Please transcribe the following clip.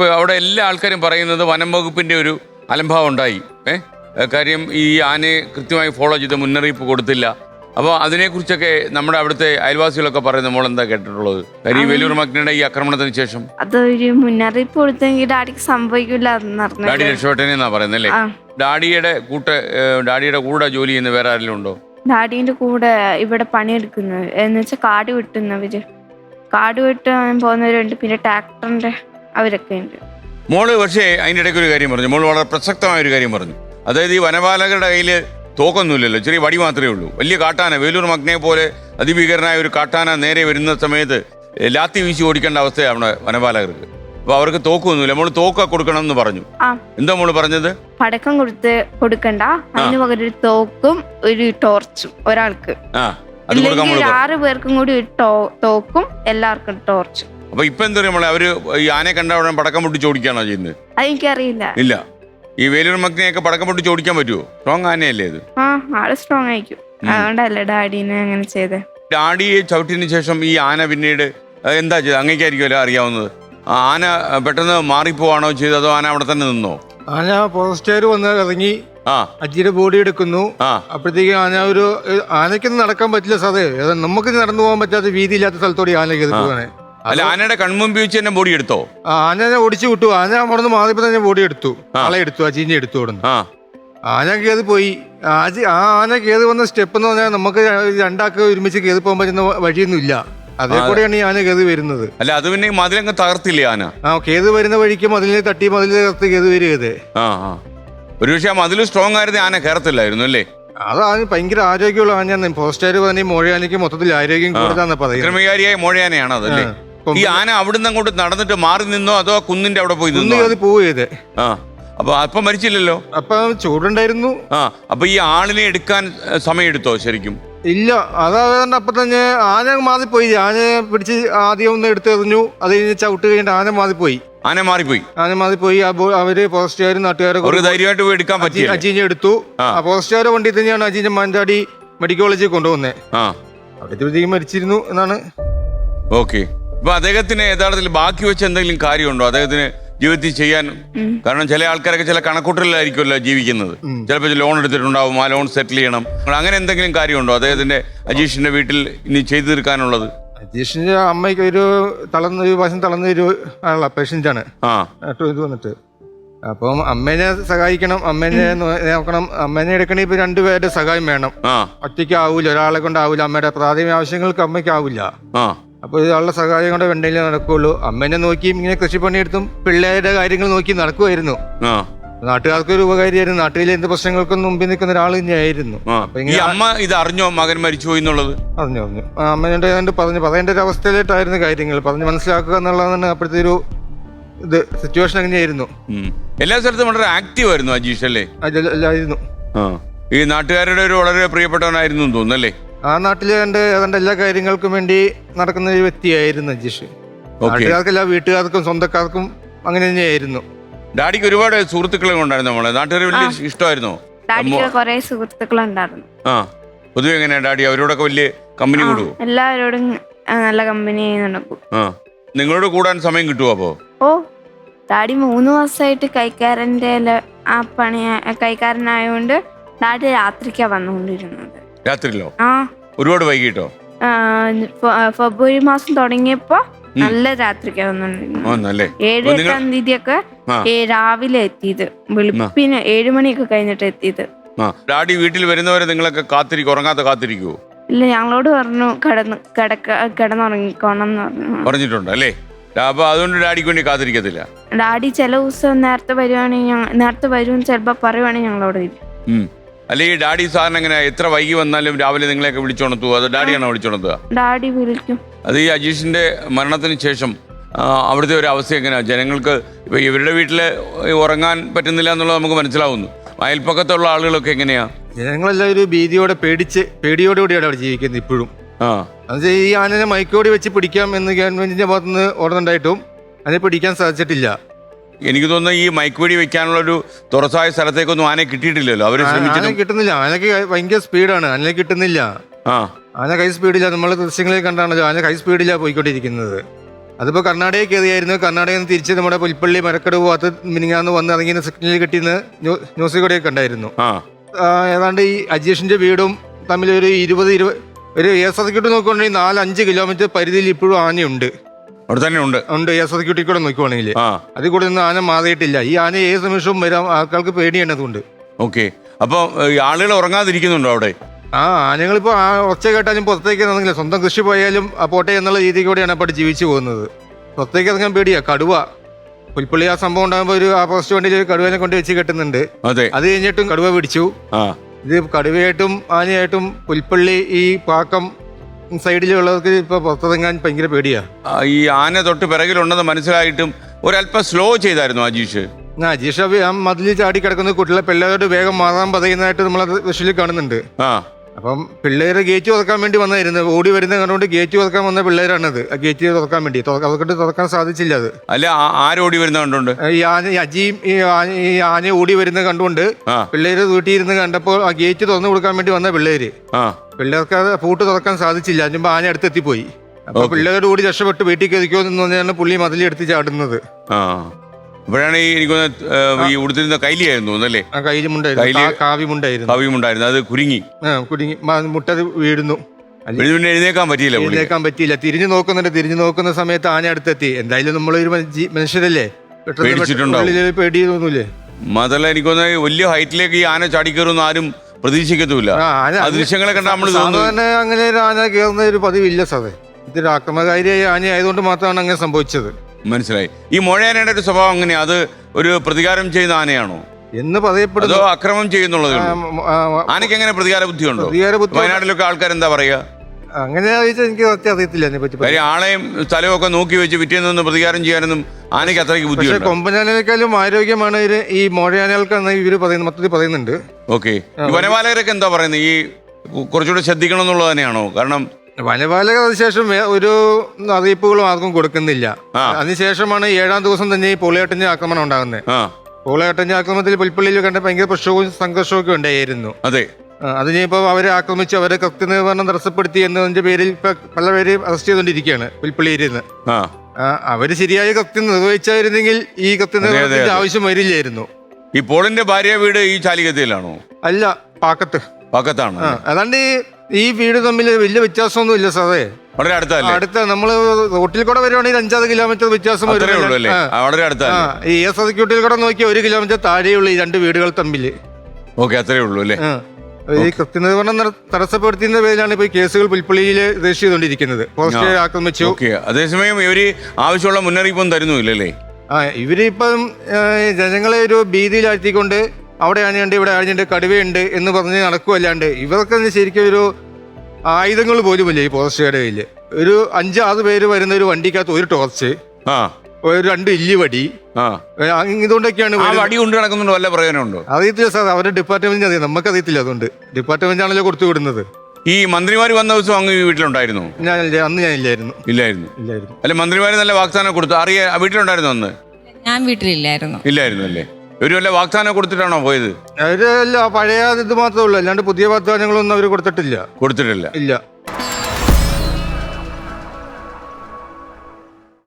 ഇപ്പൊ അവിടെ എല്ലാ ആൾക്കാരും പറയുന്നത് വനം വകുപ്പിന്റെ ഒരു അലംഭാവം ഉണ്ടായി. ഏ? കാര്യം ഈ ആനയെ കൃത്യമായി ഫോളോ ചെയ്ത് മുന്നറിയിപ്പ് കൊടുത്തില്ല. അപ്പോൾ അതിനെക്കുറിച്ചൊക്കെ നമ്മുടെ അവിടുത്തെ അയൽവാസികളൊക്കെ പറയുന്ന നമ്മൾ എന്താ കേട്ടിട്ടുള്ളത്? കാര്യം വേലൂർ മഗ്നയുടെ ഈ ആക്രമണത്തിന് ശേഷം. അതൊരു മുന്നറിയിപ്പ് കൊടുത്തെങ്കിൽ ഡാഡിക്ക് സംഭവിക്കില്ല ഡാഡി രക്ഷപ്പെട്ടനെ എന്നാ പറയുന്നത് അല്ലേ? ഡാഡിയുടെ കൂട്ട് ഡാഡിയുടെ കൂടെ ജോലി ചെയ്യുന്ന വേറെ ആരെങ്കിലും ഉണ്ടോ? ഡാഡിന്റെ കൂടെ ഇവിടെ പണിയെടുക്കുന്നത് എന്ന് വെച്ചാൽ കാട് വെട്ടുന്നവര്. കാട് വെട്ടാൻ പോകുന്നവരുണ്ട്. പിന്നെ ട്രാക്ടറിന്റെ അവരൊക്കെ ഉണ്ട്. മോൾ പക്ഷേ അതിന്റെ ഇടയ്ക്ക് ഒരു കാര്യം പറഞ്ഞു. മോൾ വളരെ പ്രസക്തമായ ഒരു കാര്യം പറഞ്ഞു. അതായത് ഈ വനപാലകരുടെ കയ്യിൽ തോക്കൊന്നുമില്ലല്ലോ. ചെറിയ വടി മാത്രമേ ഉള്ളൂ. വലിയ കാട്ടാന വേലൂർ മഗ്നയെ പോലെ അതിഭീകരനായ ഒരു കാട്ടാന നേരെ വരുന്ന സമയത്ത് ലാത്തി വീശി ഓടിക്കേണ്ട അവസ്ഥയാണ് വനപാലകർക്ക്. അപ്പൊ അവർക്ക് തോക്കൊന്നുമില്ല. മോൾ തോക്ക കൊടുക്കണം എന്ന് പറഞ്ഞു. ആ. എന്താ മോൾ പറഞ്ഞത്? പടക്കം കൊടുത്ത് കൊടുക്കണ്ട. അതിന് പകരം ഒരു തോക്കും ഒരു ടോർച്ചും ഒരാൾക്ക്. ആറ് പേർക്കും കൂടി ഒരു തോക്കും എല്ലാവർക്കും ടോർച്ചും. അപ്പൊ ഇപ്പൊ എന്താ പറയുക അവർ ഈ ആനയെ കണ്ട ഉടനെ പടക്കം പൊട്ടിച്ച് ഓടിക്കുകയാണോ ചെയ്യുന്നത്? അതെനിക്കറിയില്ല. ഇല്ല. ഈ വേലൂർ മഗ്നയൊക്കെ പടക്കം പൊട്ടി ഓടിക്കാൻ പറ്റുമോ സ്ട്രോങ് ആനയല്ലേ ഇത്? ആ ആൾ സ്ട്രോങ് ആയിരിക്കും. അതുകൊണ്ടല്ലേ ഡാഡീനെ അങ്ങനെ ചെയ്തേ. ഡാഡിയെ ചവിട്ടിന് ശേഷം ഈ ആന പിന്നീട് എന്താ ചെയ്തത്? അങ്ങേക്കായിരിക്കുമല്ലോ അറിയാവുന്നത്? ആ ആന പെട്ടെന്ന് മാറിപ്പോവാണോ ചെയ്തത് അതോ ആന അവിടെ തന്നെ നിന്നോ? ആന ഫോറസ്റ്റുകാർ വന്ന് ഇറങ്ങി ആ. അജിയുടെ ബോഡി എടുക്കുന്നു. ആ. അപ്പഴത്തേക്ക് ആന ഒരു ആനയ്ക്കൊന്നും നടക്കാൻ പറ്റില്ല സാറേ. നമുക്ക് നടന്നു പോകാൻ പറ്റാത്ത വീതിയില്ലാത്ത സ്ഥലത്തോടെ ആന കയറി അല്ല ആനയുടെ കൺമുമ്പിൽ വെച്ച് തന്നെ ബോഡി എടുത്തോ? ആന ഓടിച്ചു വിട്ടു. ആന അവിടെ നിന്ന് മാറിയപ്പോ തന്നെ ബോഡി എടുത്തു. ആളെ എടുത്തു അജീനെ എടുത്തു അവിടെ ആ. ആന കയറി പോയി. ആജി ആ ആന കയറി വന്ന സ്റ്റെപ്പ് എന്ന് പറഞ്ഞാൽ നമുക്ക് രണ്ടാൾക്ക് ഒരുമിച്ച് കയറി പോകാൻ പറ്റുന്ന വഴിയൊന്നും ഇല്ല അതേ കൂടെയാണ് ഈ ആന കയറി വരുന്നത്. അല്ല അത് പിന്നെ മതിലങ്ങ് തകർത്തില്ലേ ആന? ആ കയറി വരുന്ന വഴിക്ക് മതിലിനെ തട്ടി മതിൽ തകർത്ത് കയറി വരികത് ആ ആ. ഒരുപക്ഷെ ആ മതിൽ സ്ട്രോങ് ആയിരുന്നു ആന കയറത്തില്ലായിരുന്നു അല്ലേ? അതാണ് ഭയങ്കര ആരോഗ്യമുള്ള ആനയാണ്. ഫോസ്റ്റാർ പറഞ്ഞ മോഴയാനയ്ക്ക് മൊത്തത്തിൽ ആരോഗ്യം കൂടുതലാന്ന് പറയുന്നത്. ക്രമകാരിയായ മോഴയാനയാണ് അതല്ലേ ഈ ആന അവിടുന്ന് അങ്ങോട്ട് നടന്നിട്ട് മാറി നിന്നോ അതോ കുന്നിന്റെ അവിടെ പോയി നിന്നോ? അത് പോവുകയത് ആ. അപ്പൊ അപ്പം മരിച്ചില്ലല്ലോ? അപ്പൊ ചൂടുണ്ടായിരുന്നു ആ. അപ്പൊ ഈ ആളിനെ എടുക്കാൻ സമയമെടുത്തോ ശരിക്കും? ഇല്ല. അതായത് അപ്പൊ തന്നെ ആന മാറിപ്പോയി. ആനയെ പിടിച്ച് ആദ്യം ഒന്ന് എടുത്തെറിഞ്ഞു അത് കഴിഞ്ഞ് ചവിട്ട് കഴിഞ്ഞിട്ട് ആന മാറിപ്പോയി. ആന മാറിപ്പോയി? ആന മാറിപ്പോയി. അവർ ഫോറസ്റ്റുകാരും അവർക്ക് ധൈര്യമായിട്ട് പോയി എടുക്കാൻ പറ്റി അജീനെ എടുത്തു. ആ. ഫോറസ്റ്റുകാരെ വണ്ടി തന്നെയാണ് അജീനെ മാനന്തവാടി മെഡിക്കൽ കോളേജിൽ കൊണ്ടുവന്നത് ആ. അവിടെ മരിച്ചിരുന്നു എന്നാണ്. ഓക്കെ. ഇപ്പൊ അദ്ദേഹത്തിന് യഥാർത്ഥത്തിൽ ബാക്കി വെച്ച് എന്തെങ്കിലും കാര്യമുണ്ടോ? അദ്ദേഹത്തിന് ജീവിതത്തിൽ ചെയ്യാൻ കാരണം ചില ആൾക്കാരൊക്കെ ചില കണക്കൂട്ടലിലായിരിക്കുമല്ലോ ജീവിക്കുന്നത്. ചിലപ്പോൾ ലോൺ എടുത്തിട്ടുണ്ടാവും ആ ലോൺ സെറ്റിൽ ചെയ്യണം. അങ്ങനെ എന്തെങ്കിലും കാര്യമുണ്ടോ? അദ്ദേഹത്തിന്റെ അജീഷിന്റെ വീട്ടിൽ ഇനി ചെയ്തു തീർക്കാനുള്ളത്? അജീഷിന്റെ അമ്മയ്ക്ക് ഒരു തളർന്ന ഒരു വശം തളർന്ന ഒരു ആളാ പേഷ്യന്റ് ആണ് ആ ഇത് വന്നിട്ട്. അപ്പം അമ്മേനെ സഹായിക്കണം അമ്മേനെ നോക്കണം. അമ്മേനെ എടുക്കണേ ഇപ്പൊ രണ്ടുപേരുടെ സഹായം വേണം. ആ. ഒറ്റയ്ക്ക് ആവൂല ഒരാളെ കൊണ്ടാവൂല അമ്മയുടെ പ്രാഥമിക ആവശ്യങ്ങൾക്ക് അമ്മയ്ക്ക് ആവില്ല ആ. അപ്പോൾ ഇതാളുടെ സഹായം കൊണ്ട് വേണ്ടെങ്കിലേ നടക്കുള്ളൂ. അമ്മേനെ നോക്കിയും ഇങ്ങനെ കൃഷിപ്പണിയെടുത്തും പിള്ളേരുടെ കാര്യങ്ങൾ നോക്കി നടക്കുമായിരുന്നു നാട്ടുകാർക്ക് ഒരു ഉപകാരിയായിരുന്നു. നാട്ടിലെ എന്ത് പ്രശ്നങ്ങൾക്കും മുമ്പിൽ നിൽക്കുന്ന ഒരാൾ തന്നെയായിരുന്നു ഈ അമ്മ ഇത് അറിഞ്ഞോ മകൻ മരിച്ചുപോയി എന്നുള്ളത്? അറിഞ്ഞു ആ, അമ്മേന്റെ പറഞ്ഞു. പറയേണ്ട ഒരു അവസ്ഥയിലായിട്ടായിരുന്നു കാര്യങ്ങൾ. പറഞ്ഞ് മനസ്സിലാക്കുക എന്നുള്ളതാണ് അപ്പോഴത്തെ ഒരു ഇത് സിറ്റുവേഷൻ അങ്ങനെയായിരുന്നു. എല്ലാ സ്ഥലത്തും വളരെ ആക്റ്റീവ് ആയിരുന്നു അജീഷ് അല്ലേ? അല്ലായിരുന്നു ഈ നാട്ടുകാരുടെ ഒരു വളരെ പ്രിയപ്പെട്ടവനായിരുന്നു എന്ന് തോന്നുന്നു അല്ലേ? ആ നാട്ടിലെ എന്റെ ഏതാണ്ട് എല്ലാ കാര്യങ്ങൾക്കും വേണ്ടി നടക്കുന്ന ഒരു വ്യക്തിയായിരുന്നു അജീഷ് ഓക്കെ. നാട്ടുകാർക്കല്ല വീട്ടുകാർക്കും സ്വന്തക്കാർക്കും അങ്ങനെ തന്നെയായിരുന്നു. ഡാഡിക്ക് ഒരുപാട് സുഹൃത്തുക്കളെ ഉണ്ടായിരുന്നു നമ്മളെ നാട്ടുകാർ വലിയ ഇഷ്ടമായിരുന്നു. ഡാഡിക്ക് കുറെ സുഹൃത്തുക്കളുണ്ടായിരുന്നു ആ. പൊതുവെ എങ്ങനെയാ ഡാഡി? അവരോടൊക്കെ വലിയ കമ്പനി കൂടുവോ? എല്ലാവരോടും നല്ല കമ്പനി നടക്കും. ആ. നിങ്ങളോട് കൂടാൻ സമയം കിട്ടുമോ അപ്പോ? ഓ ഡാഡി മൂന്ന് മാസമായിട്ട് കൈക്കാരന്റെ ആ പണി കൈക്കാരനായതുകൊണ്ട് ഡാഡി രാത്രിക്കാ വന്നുകൊണ്ടിരുന്നത്. രാത്രിയിലോ? ആ. ഒരുപാട് വൈകിട്ടോ? ആ, ഫ- ഫെബ്രുവരി മാസം തുടങ്ങിയപ്പോ നല്ല രാത്രി വന്നുകൊണ്ടിരുന്നത് ഒന്നല്ലേ ഏഴ് അപ്പൊ നിങ്ങൾ- എട്ടാം തീയതിയൊക്കെ ആ. ഏ, രാവിലെ എത്തിയത്. വെളുപ്പിന് ഏഴു മണിയൊക്കെ കഴിഞ്ഞിട്ട് എത്തിയത്. ആ. ഡാഡി വീട്ടിൽ വരുന്നവരെ നിങ്ങളൊക്കെ കാത്തിരിക്കും? ഉറങ്ങാത്ത കാത്തിരിക്കുവോ? ഇല്ല ഞങ്ങളോട് പറഞ്ഞു കിടന്ന് കിടക്ക കിടന്നുറങ്ങിക്കോണം എന്ന് പറഞ്ഞു. പറഞ്ഞിട്ടുണ്ട് അല്ലേ? ഡാ- അപ്പൊ അതുകൊണ്ട് ഡാഡിക്ക് വേണ്ടി കാത്തിരിക്കത്തില്ല? ഡാഡി ചില ദിവസം നേരത്തെ വരുവാണെങ്കിൽ ഞങ്ങ- നേരത്തെ വരും ചിലപ്പോ പറയുവാണെങ്കിൽ ഞങ്ങളോട് ഉം. അല്ലെ ഈ ഡാഡി സാറിന് എങ്ങനെ എത്ര വൈകി വന്നാലും രാവിലെ നിങ്ങളെയൊക്കെ വിളിച്ചോണത്തുവോ അത് ഡാഡിയാണോ വിളിച്ചോണത്തുക ഡാഡി വിളിക്കും. അത് ഈ അജീഷിന്റെ മരണത്തിന് ശേഷം ആ, അവിടുത്തെ ഒരു അവസ്ഥ എങ്ങനെയാ? ജനങ്ങൾക്ക് ഇപ്പൊ ഇവരുടെ വീട്ടിൽ ഉറങ്ങാൻ പറ്റുന്നില്ല എന്നുള്ളത് നമുക്ക് മനസ്സിലാവുന്നു. അയൽപ്പക്കത്തുള്ള ആളുകളൊക്കെ എങ്ങനെയാ? ജനങ്ങളെല്ലാം ഒരു ഭീതിയോടെ പേടിച്ച് പേടിയോടുകൂടിയാണ് അവിടെ ജീവിക്കുന്നത് ഇപ്പോഴും. ആ. എന്നുവെച്ചാൽ ഈ ആനനെ മൈക്കോടി വെച്ച് പിടിക്കാം എന്ന് ഗവൺമെന്റിന്റെ ഭാഗത്തുനിന്ന് ഓർഡർ ഉണ്ടായിട്ടും അതിനെ പിടിക്കാൻ സാധിച്ചിട്ടില്ല. എനിക്ക് തോന്നുന്നു ഈ മയക്കുവെടി വെക്കാനുള്ള ഒരു തുറസായ സ്ഥലത്തേക്കൊന്നും ആനയെ കിട്ടിയിട്ടില്ലല്ലോ. അവർ ആന ശ്രമിച്ചിട്ടും. കിട്ടുന്നില്ല. ആനക്ക് ഭയങ്കര സ്പീഡാണ്. ആനയെ കിട്ടുന്നില്ല. ആ. ആന കൈ സ്പീഡില്ല. നമ്മൾ ദൃശ്യങ്ങളിൽ കണ്ടാണല്ലോ ആന കൈ സ്പീഡില്ല പോയിക്കൊണ്ടിരിക്കുന്നത്. അതിപ്പോ കർണാടകയിൽ കയറിയായിരുന്നു. കർണാടകയിൽ നിന്ന് തിരിച്ച് നമ്മുടെ പുൽപ്പള്ളി മരക്കട് പോകാത്ത മിനിങ്ങാന്ന് വന്ന് ഇറങ്ങിയ സിഗ്നൽ കിട്ടിയെന്ന് ന്യൂ- ന്യൂസിൽ കൂടെ ഉണ്ടായിരുന്നു ആ. ആ, ഏതാണ്ട് ഈ അജീഷിന്റെ വീടും തമ്മിൽ ഒരു ഇരുപത് ഇരുപത് ഒരു എയർ സർക്യൂട്ട് നോക്കുകയാണെങ്കിൽ നാല് അഞ്ച് കിലോമീറ്റർ പരിധിയിൽ ഇപ്പോഴും ആനയുണ്ട്. അവിടെ തന്നെ ഉണ്ട്. ഉണ്ട്. എയർ സർക്യൂട്ടിൽ കൂടെ നോക്കുവാണെങ്കിൽ. ആ. അതിൽ കൂടെ ഒന്നും ആന മാറിയിട്ടില്ല. ഈ ആന ഏത് നിമിഷവും വരാം. ആൾക്കാർക്ക് പേടിയാണ് അതുകൊണ്ട് ഓക്കെ അപ്പോൾ ആളുകൾ ഉറങ്ങാതിരിക്കുന്നുണ്ടോ അവിടെ? ആ ആനകളിപ്പോൾ ആ ഒച്ച കേട്ടാലും പുറത്തേക്ക് ഇറങ്ങില്ല സ്വന്തം കൃഷി പോയാലും ആ പോട്ടെ എന്നുള്ള രീതി കൂടെയാണ് അപ്പോൾ ജീവിച്ചു പോകുന്നത്. പുറത്തേക്ക് ഇറങ്ങാൻ പേടിയാ. കടുവ. പുൽപ്പള്ളി ആ സംഭവം ഉണ്ടാകുമ്പോൾ ഒരു ആ പോസ്റ്റ് വണ്ടിയിൽ കടുവനെ കടുവേനെ കൊണ്ട് വെച്ച് കെട്ടുന്നുണ്ട്. അതെ. അത് കഴിഞ്ഞിട്ടും കടുവ പിടിച്ചു. ആ. ഇത് കടുവയായിട്ടും ആനയായിട്ടും പുൽപ്പള്ളി ഈ പാക്കം സൈഡിലുള്ളവർക്ക് ഇപ്പൊ പുറത്തിറങ്ങാൻ ഭയങ്കര പേടിയാ. ആ, ഈ ആന തൊട്ട് പിറകിലുണ്ടെന്ന് മനസ്സിലായിട്ടും ഒരല്പം സ്ലോ ചെയ്തായിരുന്നു അജീഷ്. ആ ജീഷ ആ മതിലിൽ ചാടി കിടക്കുന്ന കുട്ടികളെ പിള്ളേരോട് വേഗം മാറാൻ പറയുന്നതായിട്ട് നമ്മൾ വിഷയിൽ കാണുന്നുണ്ട്. ആ. അപ്പം പിള്ളേർ ഗേറ്റ് തുറക്കാൻ വേണ്ടി വന്നായിരുന്നു. ഓടി വരുന്ന കണ്ടുകൊണ്ട് ഗേറ്റ് തുറക്കാൻ വന്ന പിള്ളേരാണത്. ആ ഗേറ്റ് തുറക്കാൻ വേണ്ടി. അവർക്കിട്ട് തുറക്കാൻ സാധിച്ചില്ല അത്. അല്ല ആരോടി വരുന്ന കണ്ടുകൊണ്ട്? ഈ ആന ഈ അജിയും ഈ ആന ഈ ആന ഓടി വരുന്ന കണ്ടുകൊണ്ട് ആ. പിള്ളേര് വീട്ടിയിരുന്ന് കണ്ടപ്പോൾ ആ ഗേറ്റ് തുറന്നു കൊടുക്കാൻ വേണ്ടി വന്ന പിള്ളേര്. ആ. പിള്ളേർക്ക് അത് പൂട്ട് തുറക്കാൻ സാധിച്ചില്ല. അതിന് ആന അടുത്തെത്തിപ്പോയി. അപ്പൊ. പിള്ളേരോട് കൂടി രക്ഷപ്പെട്ട് വീട്ടിൽ കയറിക്കോ എന്ന് പറഞ്ഞാണ് പുള്ളി മതിലെടുത്ത് ചാടുന്നത്. ആ. അപ്പോഴാണ് ഈ എനിക്ക് തോന്നുന്നത്, ഈ ഉടുത്തിരുന്ന കൈലിയായിരുന്നു അല്ലേ ആ കയ്യിലുമുണ്ടായിരുന്നു കയ്യിൽ കാ- കാവ്യമുണ്ടായിരുന്നു കവിയുമുണ്ടായിരുന്നു അത് കുരുങ്ങി. ആ കുടുങ്ങി മ- വീഴുന്നു. അല്ല, പിന്നെ പിന്നെ എഴുന്നേക്കാൻ പറ്റിയില്ല പുള്ളി. എഴുന്നേക്കാൻ പറ്റിയില്ല. തിരിഞ്ഞു നോക്കുന്നുണ്ട്. തിരിഞ്ഞു നോക്കുന്ന സമയത്ത് ആന അടുത്തെത്തി. എന്തായാലും നമ്മളൊരു മ- ജി- മനുഷ്യരല്ലേ? പെട്ടെന്ന് പേടിച്ചിട്ടുണ്ടാവും. ഉള്ളിൽ പേടി തോന്നൂലേ? മാത്രമല്ല എനിക്കൊന്ന് വലിയ ഹൈറ്റിലേക്ക് ഈ ആന ചാടിക്കയറുമെന്ന് ആരും പ്രതീക്ഷിക്കത്തുമില്ല. ആ, ആന ആ ദൃശ്യങ്ങളെ കണ്ട നമ്മൾ തോന്നുന്നു സാധാരണ അങ്ങനെ ഒരു ആന കയറുന്ന ഒരു പതിവില്ല സാറേ. ഇതൊരു ആക്രമകാരിയായി ആന ആയതുകൊണ്ട് മാത്രമാണ് അങ്ങനെ സംഭവിച്ചത്. മനസ്സിലായി. ഈ മുഴയാനയുടെ ഒരു സ്വഭാവം അങ്ങനെയാ അത് ഒരു പ്രതികാരം ചെയ്യുന്ന ആനയാണോ? എന്ന് അതോ പറയപ്പെടുന്നു അക്രമം ചെയ്യുന്നുള്ളത് ആനയ്ക്ക് എങ്ങനെ പ്രതികാര ബുദ്ധി ഉണ്ടോ പ്രതികാര ബുദ്ധി വയനാട്ടിലൊക്കെ ആൾക്കാർ എന്താ പറയാ അങ്ങനെ ചോദിച്ചാൽ എനിക്ക് സത്യം അറിയത്തില്ല അതിനെ പറ്റി കാര്യം ആളെയും സ്ഥലവും ഒക്കെ നോക്കി വെച്ച് പിറ്റേന്ന് പ്രതികാരം ചെയ്യാനൊന്നും ആനയ്ക്ക് അത്രയ്ക്ക് പക്ഷെ ബുദ്ധിയുണ്ട്? കൊമ്പനാനേക്കാളും ആരോഗ്യമാണ് ഈ മോഴയാനകൾക്കാണ് ഇവർ പറയുന്നത് മൊത്തത്തിൽ പറയുന്നുണ്ട്. ഓക്കെ. ഈ വനപാലകരൊക്കെ എന്താ പറയുന്നത്? ഈ കുറച്ചുകൂടെ ശ്രദ്ധിക്കണം എന്നുള്ളത് തന്നെയാണോ? കാരണം വനപാലക അതിനുശേഷം വേ- ഒരു അറിയിപ്പുകളും ആർക്കും കൊടുക്കുന്നില്ല. ആ. അതിനുശേഷമാണ് ഏഴാം ദിവസം തന്നെ ഈ പോളിയാട്ടിന്റെ ആക്രമണം ഉണ്ടാകുന്നത്. ആ. ആക്രമണത്തിൽ പുൽപ്പള്ളിയിൽ കണ്ട ഭയങ്കര പ്രശ്നവും സംഘർഷവും ഒക്കെ ഉണ്ടായിരുന്നു. അതെ. ആ, അതിനിപ്പോൾ അവരെ ആക്രമിച്ച് അവരെ കൃത്യനിർവഹണം തടസ്സപ്പെടുത്തി എന്നതിന്റെ പേരിൽ ഇപ്പൊ പല പേര് അറസ്റ്റ് ചെയ്തുകൊണ്ടിരിക്കുകയാണ് പുൽപ്പള്ളിയിൽ നിന്ന് ആ. ആ, അവർ ശരിയായ കൃത്യം നിർവഹിച്ചായിരുന്നെങ്കിൽ ഈ കൃത്യനിർവഹണത്തിന്റെ. ആവശ്യം വരില്ലായിരുന്നു. ഈ പോളിന്റെ ഭാര്യ വീട് ഈ ചാലികത്തിലാണോ? അല്ല പാക്കത്ത്. പക്കത്താണ്. ആ അതാണ്ട് ഈ- ഈ വീട് തമ്മിൽ വലിയ വ്യത്യാസമൊന്നും ഇല്ല സാറേ. വളരെ അടുത്തല്ലേ അടുത്ത നമ്മൾ റോട്ടിൽ കൂടെ വരുവാണെങ്കിൽ അഞ്ചാറ് കിലോമീറ്റർ വ്യത്യാസം വളരെ ആ അടുത്തല്ലേ ഈ എസ് സർക്യൂട്ടിൽ കൂടെ നോക്കിയ ഒരു കിലോമീറ്റർ താഴെയുള്ള ഈ രണ്ട് വീടുകൾ തമ്മിൽ. ഓക്കെ അത്രേ ഉള്ളൂ അല്ലേ? ഈ കൃത്യനിർവഹണം തടസ്സപ്പെടുത്തിയതിന്റെ പേരിലാണ് ഇപ്പൊ ഈ കേസുകൾ പുൽപ്പള്ളിയിൽ രജിസ്റ്റർ ചെയ്തുകൊണ്ടിരിക്കുന്നത്. ഫോറസ്റ്റ് ആക്രമിച്ചു. അതേസമയം ഇവർ ആവശ്യമുള്ള മുന്നറിയിപ്പൊന്നും തരുന്നുമില്ലല്ലേ? ആ ഇവരിപ്പം ജനങ്ങളെ ഒരു ഭീതിയിലാഴ്ത്തിക്കൊണ്ട് അവിടെ ആനയുണ്ട് ഇവിടെ ആനയുണ്ട് കടുവയുണ്ട് എന്ന് പറഞ്ഞ് നടക്കുമല്ലാണ്ട് ഇവർക്ക് ശരിക്കും ഒരു ആയുധങ്ങൾ പോലുമില്ല ഈ ഫോറസ്റ്റുകാരുടെ കയ്യിൽ ഒരു അഞ്ചാറ് ആറ് പേര് വരുന്ന ഒരു വണ്ടിക്കകത്ത് ഒരു ടോർച്ച് ആ. ഒരു രണ്ട് ഇല്ലി വടി ഇതുകൊണ്ടൊക്കെയാണ് വടി കൊണ്ട് നടക്കുന്നുണ്ടോ വല്ല പ്രയോജനമുണ്ടോ? അറിയത്തില്ല സാർ അവരുടെ ഡിപ്പാർട്ട്മെന്റിന് അറിയാം. നമുക്ക് അറിയത്തില്ല അതുകൊണ്ട്. ഡിപ്പാർട്ട്മെന്റ് ആണല്ലോ കൊടുത്തു വിടുന്നത്. ഈ മന്ത്രിമാർ വന്ന ദിവസം അങ്ങ് ഈ വീട്ടിലുണ്ടായിരുന്നു? ഞാൻ അന്ന് ഞാൻ ഇല്ലായിരുന്നു. ഇല്ലായിരുന്നു. ഇല്ലായിരുന്നു. അല്ലെ മന്ത്രിമാർ നല്ല വാഗ്ദാനം കൊടുത്തു അറിയാ വീട്ടിലുണ്ടായിരുന്നു അന്ന്? ഞാൻ വീട്ടിലില്ലായിരുന്നു. ഇല്ലായിരുന്നു അല്ലേ? ഒരു വല്ല വാഗ്ദാനം കൊടുത്തിട്ടാണോ പോയത്? അല്ല പഴയ ഇത് മാത്രമേ ഉള്ളൂ. അല്ലാണ്ട് പുതിയ വാഗ്ദാനങ്ങളൊന്നും അവർ കൊടുത്തിട്ടില്ല. കൊടുത്തിട്ടില്ല. ഇല്ല.